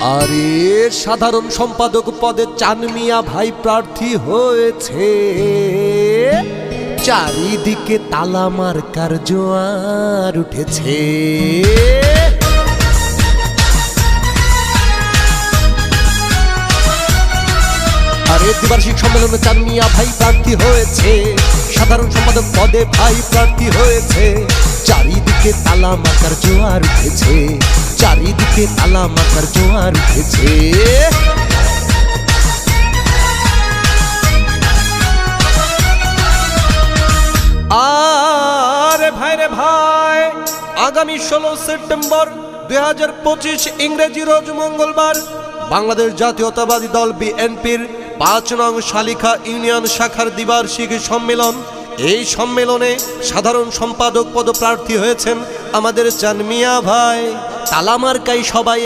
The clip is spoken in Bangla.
আরে সাধারণ সম্পাদক পদে চানমিয়া ভাই প্রার্থী হয়েছে। চারিদিকে তালামার মার্কার জোয়ার উঠেছে। আরে দ্বিবার্ষিক সম্মেলনে চানমিয়া ভাই প্রার্থী হয়েছে। সাধারণ সম্পাদক পদে ভাই প্রার্থী হয়েছে। চারিদিকে তালা মাকার জোয়ার উঠেছে। চারিদিকে তালা মাকার জোয়ার উঠেছে। আরে ভাই রে ভাই, আগামী ষোলো সেপ্টেম্বর দুই হাজার পঁচিশ ইংরেজি রোজ মঙ্গলবার, বাংলাদেশ জাতীয়তাবাদী দল বিএনপির পাঁচ নং শালিখা ইউনিয়ন শাখার দ্বিবার্ষিক সম্মেলন এই সম্মেলনে সাধারণ সম্পাদক পদপ্রার্থী হয়েছেন আমাদের চানমিয়া ভাই তালামার্কাই সবাই